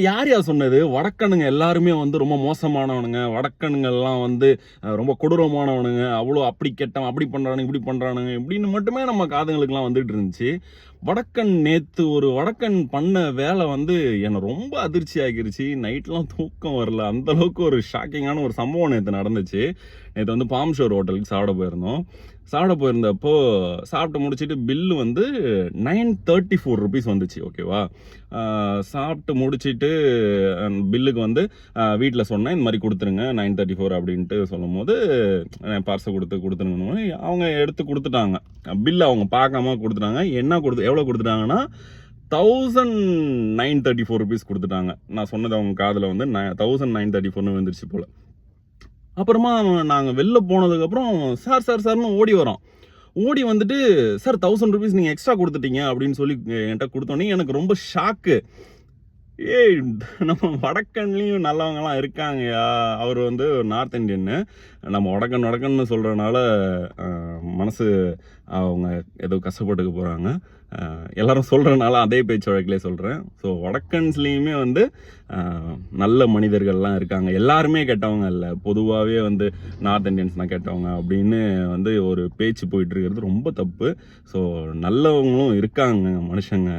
யார் யார் சொன்னது? வடக்கனுங்க எல்லாருமே வந்து ரொம்ப மோசமானவனுங்க. வடக்கனுங்க எல்லாம் வந்து ரொம்ப கொடூரமானவனுங்க. அவ்வளோ அப்படி கெட்டவன் அப்படி பண்ணுறானுங்க இப்படி பண்ணுறானுங்க இப்படின்னு மட்டுமே நம்ம காதுங்களுக்குலாம் வந்துட்டு இருந்துச்சு. வடக்கன் நேற்று ஒரு வடக்கன் பண்ண வேலை வந்து என்னை ரொம்ப அதிர்ச்சி ஆகிருச்சு நைட்லாம் தூக்கம் வரல. அந்தளவுக்கு ஒரு ஷாக்கிங்கான ஒரு சம்பவம் நேற்று நடந்துச்சு. நேற்று வந்து பாம் ஷோர் ஹோட்டலுக்கு சாப்பிட போயிருந்தோம். சாப்பிட போயிருந்தப்போ சாப்பிட்டு முடிச்சிட்டு பில்லு வந்து நைன் தேர்ட்டி ஃபோர் ருபீஸ் வந்துச்சு. ஓகேவா? சாப்பிட்டு முடிச்சிட்டு பில்லுக்கு வந்து வீட்டில் சொன்னேன் இந்த மாதிரி கொடுத்துருங்க நைன் தேர்ட்டி ஃபோர் அப்படின்ட்டு சொல்லும் போது பார்சல் கொடுத்து கொடுத்துருங்கன்னு அவங்க எடுத்து கொடுத்துட்டாங்க. பில்லு அவங்க பார்க்காம கொடுத்துட்டாங்க. என்ன கொடுத்து எவ்வளோ கொடுத்துட்டாங்கன்னா thousand nine thirty four rupees கொடுத்துட்டாங்க. நான் சொன்னது அவங்க காதில் வந்து தௌசண்ட் நைன் தேர்ட்டி ஃபோர்னு வந்துருச்சு போல். அப்புறமா நாங்கள் வெளில போனதுக்கப்புறம் சார் சார் சார்னு ஓடி வரோம். ஓடி வந்துட்டு சார் தௌசண்ட் ருபீஸ் நீங்கள் எக்ஸ்ட்ரா கொடுத்துட்டீங்க அப்படின்னு சொல்லி என்கிட்ட கொடுத்தோன்னே எனக்கு ரொம்ப ஷாக்கு ஏய் நம்ம வடக்கன்லேயும் நல்லவங்கலாம் இருக்காங்கயா அவர் வந்து நார்த் இந்தியன்னு. நம்ம வடக்கன் வடக்கன்னு சொல்கிறனால மனசு அவங்க ஏதோ கஷ்டப்பட்டுக்க போகிறாங்க எல்லாரும் சொல்கிறனால அதே பேச்சு வழக்கிலே சொல்கிறேன் ஸோ வடக்கன்ஸ்லேயுமே வந்து நல்ல மனிதர்கள்லாம் இருக்காங்க. எல்லாருமே கெட்டவங்க இல்லை. பொதுவாகவே வந்து நார்த் இந்தியன்ஸ்னால் கெட்டவங்க அப்படின்னு வந்து ஒரு பேச்சு போயிட்டு இருக்கிறது ரொம்ப தப்பு. ஸோ நல்லவங்களும் இருக்காங்க மனுஷங்க.